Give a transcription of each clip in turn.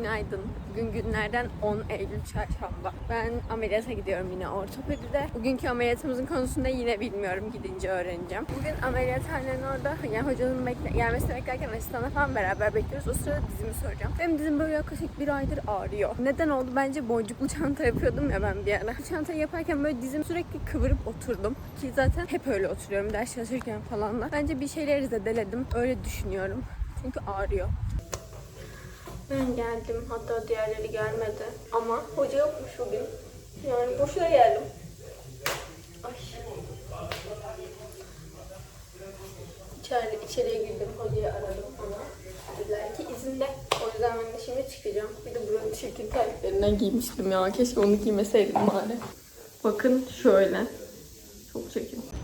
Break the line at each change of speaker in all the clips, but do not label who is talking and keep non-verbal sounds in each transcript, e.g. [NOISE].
Günaydın. Bugün günlerden 10 Eylül çarşamba. Ben ameliyata gidiyorum yine ortopedide. Bugünkü ameliyatımızın konusunda yine bilmiyorum. Gidince öğreneceğim. Bugün ameliyathanenin orada yani hocanın bekle, gelmesini beklerken asistanla falan beraber bekliyoruz. O sırada dizimi soracağım. Benim dizim böyle yaklaşık bir aydır ağrıyor. Neden oldu? Bence boncuklu çanta yapıyordum ya ben bir ara. Bu çantayı yaparken böyle dizim sürekli kıvırıp oturdum. Ki zaten hep öyle oturuyorum ders çalışırken falan da. Bence bir şeyleri zedeledim. Öyle düşünüyorum. Çünkü ağrıyor. Ben geldim. Hatta diğerleri gelmedi. Ama hoca yokmuş bugün. Yani boşuna geldim. Ay. İçeri, içeriye girdim. Hocayı aradım ama dediler ki izinde. O yüzden ben de şimdi çıkacağım. Bir de buranın çirkin terliklerinden giymiştim ya. Keşke onu giymeseydim bari. Bakın şöyle.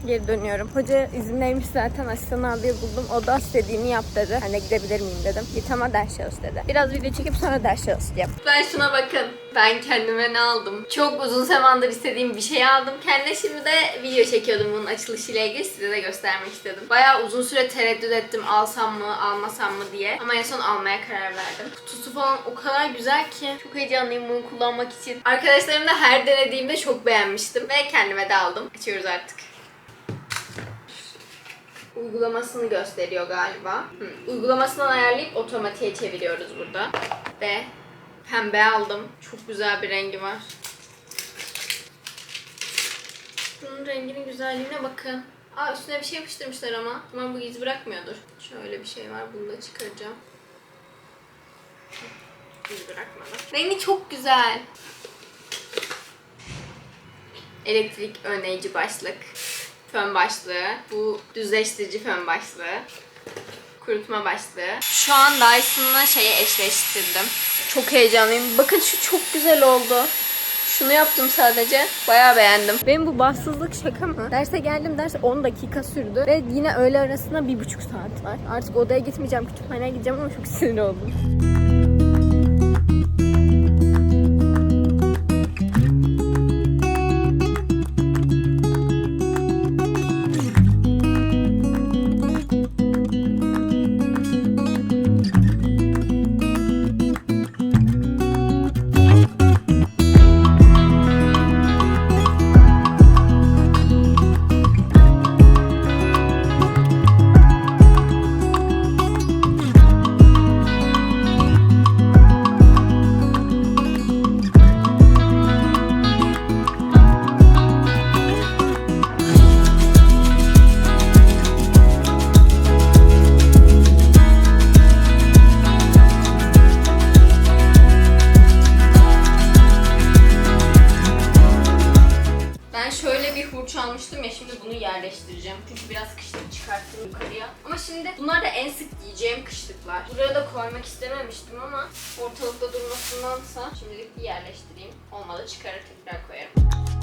Geri dönüyorum. Hoca izindeymiş zaten. Asistan abiyi buldum. O da istediğini yap dedi. Hani gidebilir miyim dedim. Git ama ders çalış dedi. Biraz video çekip sonra ders çalışacağım. Ben şuna bakın. Ben kendime ne aldım? Çok uzun zamandır istediğim bir şey aldım. Kendime şimdi de video çekiyordum bunun açılışıyla ilgili. Size de göstermek istedim. Bayağı uzun süre tereddüt ettim alsam mı almasam mı diye. Ama en son almaya karar verdim. Kutusu falan o kadar güzel ki. Çok heyecanlıyım bunu kullanmak için. Arkadaşlarımla her denediğimde çok beğenmiştim. Ve kendime de aldım. Açıyoruz artık uygulamasını gösteriyor galiba. Hı. Uygulamasından ayarlayıp otomatiğe çeviriyoruz burada. Ve pembe aldım. Çok güzel bir rengi var. Bunun renginin güzelliğine bakın. Aa üstüne bir şey yapıştırmışlar ama. Umarım bu iz bırakmıyordur. Şöyle bir şey var. Bunu da çıkaracağım. İz bırakmadı. Rengi çok güzel. Elektrik önleyici başlık fön başlığı. Bu düzleştirici fön başlığı. Kurutma başlığı. Şu an Dyson'la şeyi eşleştirdim. Çok heyecanlıyım. Bakın şu çok güzel oldu. Şunu yaptım sadece. Bayağı beğendim. Benim bu bahtsızlık şaka mı? Derse geldim ders 10 dakika sürdü. Ve yine öğle arasında bir buçuk saat var. Artık odaya gitmeyeceğim. Kütüphaneye gideceğim ama çok sinir oldum. Almıştım ya şimdi bunu yerleştireceğim. Çünkü biraz kışlık çıkarttım yukarıya. Ama şimdi bunlar da en sık giyeceğim kışlıklar. Buraya da koymak istememiştim ama ortalıkta durmasındansa şimdilik bir yerleştireyim. Olmadı çıkarır tekrar koyarım.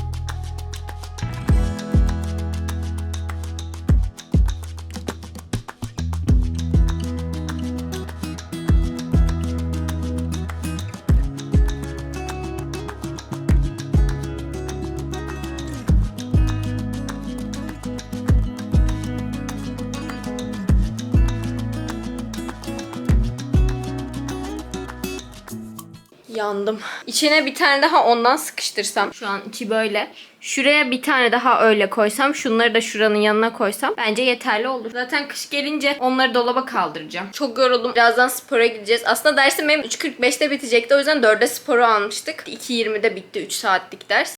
Yandım. İçine bir tane daha ondan sıkıştırsam. Şu an içi böyle. Şuraya bir tane daha öyle koysam. Şunları da şuranın yanına koysam. Bence yeterli olur. Zaten kış gelince onları dolaba kaldıracağım. Çok yoruldum. Birazdan spora gideceğiz. Aslında dersim benim 3.45'te bitecekti. O yüzden 4'e sporu almıştık. 2.20'de bitti 3 saatlik ders.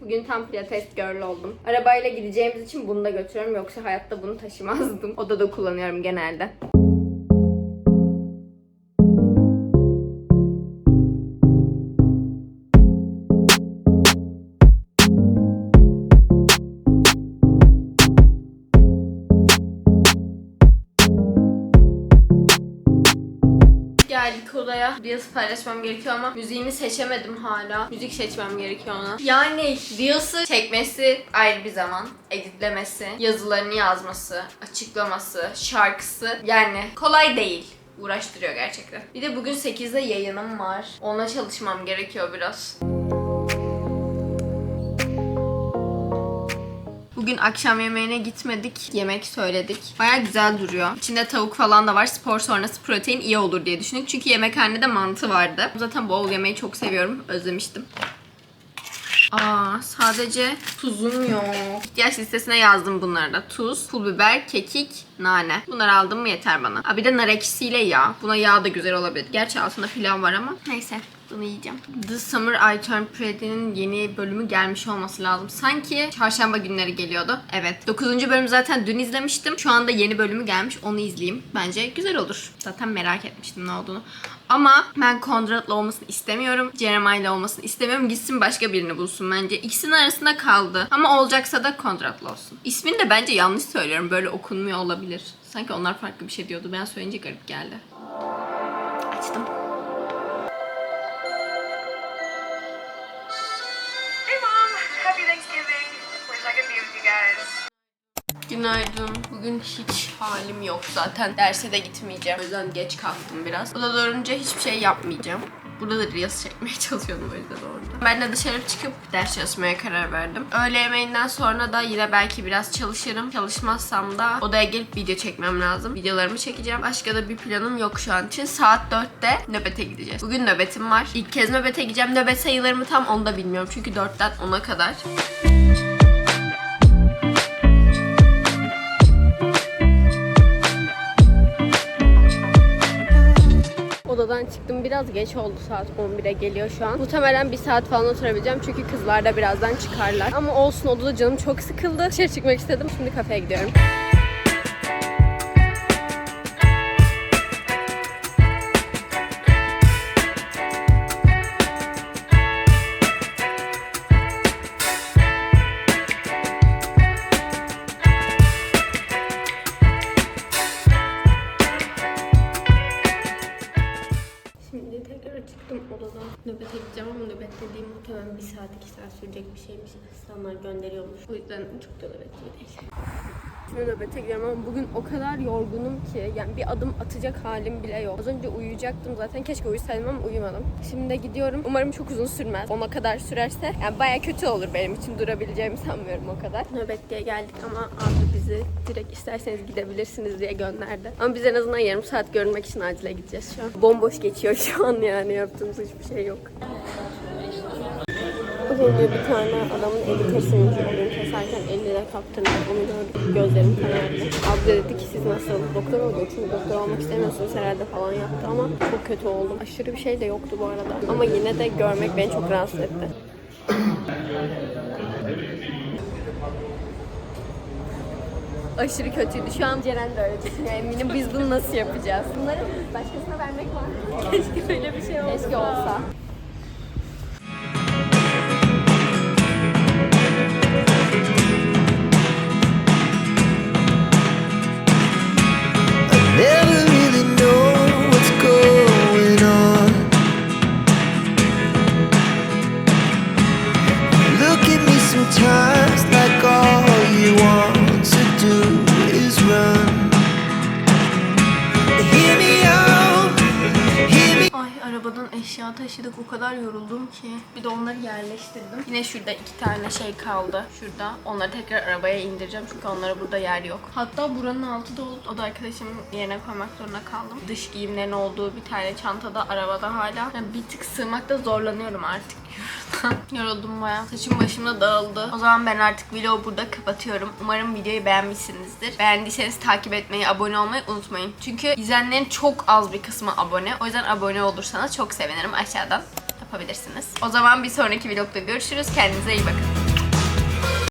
Bugün tam pilates girl oldum. Arabayla gideceğimiz için bunu da götürüyorum. Yoksa hayatta bunu taşımazdım. Odada kullanıyorum genelde. Reels paylaşmam gerekiyor ama müziğini seçemedim hala. Müzik seçmem gerekiyor ona. Yani Reels'ı çekmesi ayrı bir zaman. Editlemesi, yazılarını yazması, açıklaması, şarkısı. Yani kolay değil. Uğraştırıyor gerçekten. Bir de bugün 8'de yayınım var. Ona çalışmam gerekiyor biraz. Bugün akşam yemeğine gitmedik. Yemek söyledik. Baya güzel duruyor. İçinde tavuk falan da var. Spor sonrası protein iyi olur diye düşündük. Çünkü yemekhanede mantı vardı. Zaten bol yemeği çok seviyorum. Özlemiştim. Aa sadece tuzum yok. İhtiyaç listesine yazdım bunları da. Tuz, pul biber, kekik, nane. Bunları aldım mı yeter bana. Aa, bir de nar ekşisiyle yağ. Buna yağ da güzel olabilir. Gerçi altında pilav var ama. Neyse. Bunu yiyeceğim. The Summer I Turned Pretty'nin yeni bölümü gelmiş olması lazım. Sanki çarşamba günleri geliyordu. Evet. 9. bölümü zaten dün izlemiştim. Şu anda yeni bölümü gelmiş. Onu izleyeyim. Bence güzel olur. Zaten merak etmiştim ne olduğunu. Ama ben Conrad'la olmasını istemiyorum. Jeremiah'la olmasını istemiyorum. Gitsin başka birini bulsun bence. İkisinin arasında kaldı. Ama olacaksa da Conrad'la olsun. İsmini de bence yanlış söylüyorum. Böyle okunmuyor olabilir. Sanki onlar farklı bir şey diyordu. Ben söyleyince garip geldi. Açtım. Günaydın. Bugün hiç halim yok zaten. Derse de gitmeyeceğim. O yüzden geç kalktım biraz. Burada doğrunca hiçbir şey yapmayacağım. Burada da Reels çekmeye [LAUGHS] çalışıyordum o yüzden orada. Ben de dışarı çıkıp ders çalışmaya karar verdim. Öğle yemeğinden sonra da yine belki biraz çalışırım. Çalışmazsam da odaya gelip video çekmem lazım. Videolarımı çekeceğim. Başka da bir planım yok şu an için. Saat 4'te nöbete gideceğiz. Bugün nöbetim var. İlk kez nöbete gideceğim. Nöbet sayılarımı tam onu da bilmiyorum. Çünkü 4'ten 10'a kadar. Odadan çıktım biraz geç oldu saat 11'e geliyor şu an. Muhtemelen bir saat falan oturabileceğim çünkü kızlar da birazdan çıkarlar. Ama olsun odada canım çok sıkıldı. Dışarı çıkmak istedim. Şimdi kafeye gidiyorum. Şimdi tekrar çıktım odadan. Nöbete gideceğim ama nöbet dediğim muhtemelen bir saat iki saat sürecek bir şeymiş. Asistanlar gönderiyormuş. O yüzden çok da nöbetli değil. Şimdi nöbete gidiyorum ama bugün o kadar yorgunum ki yani bir adım atacak halim bile yok. Az önce uyuyacaktım zaten keşke uyusaydım ama uyumadım. Şimdi de gidiyorum. Umarım çok uzun sürmez. Ona kadar sürerse yani baya kötü olur benim için durabileceğimi sanmıyorum o kadar. Nöbet diye geldik ama abi bizi direkt isterseniz gidebilirsiniz diye gönderdi. Ama biz en azından yarım saat görünmek için acile gideceğiz şu an. Bomboş geçiyor şu an yani yaptığımız hiçbir şey yok. Az önce bir tane adamın eli keserken eline kaptırdı. Onu gördüm. Gözlerim karardı. Abla dedi ki siz nasıl doktor oldu? Çünkü doktor olmak istemiyorsunuz herhalde falan yaptı ama çok kötü oldum. Aşırı bir şey de yoktu bu arada. Ama yine de görmek beni çok rahatsız etti. Aşırı kötüydü. Şu an Ceren de öyle düşünüyor. Eminim biz bunu nasıl yapacağız? Bunları başkasına vermek var. [LAUGHS] Keşke böyle bir şey olsa. Keşke olsa. Eşya taşıdık o kadar yoruldum ki. Bir de onları yerleştirdim. Yine şurada iki tane şey kaldı. Şurada. Onları tekrar arabaya indireceğim çünkü onlara burada yer yok. Hatta buranın altı dolu. O da arkadaşımın yerine koymak zorunda kaldım. Dış giyimlerin olduğu bir tane çantada arabada hala. Yani bir tık sığmakta zorlanıyorum artık. [LAUGHS] Yoruldum baya. Saçım başım da dağıldı. O zaman ben artık vlogu burada kapatıyorum. Umarım videoyu beğenmişsinizdir. Beğendiyseniz takip etmeyi, abone olmayı unutmayın. Çünkü izleyenlerin çok az bir kısmı abone. O yüzden abone olursanız çok sevinirim. Aşağıdan yapabilirsiniz. O zaman bir sonraki vlogda görüşürüz. Kendinize iyi bakın.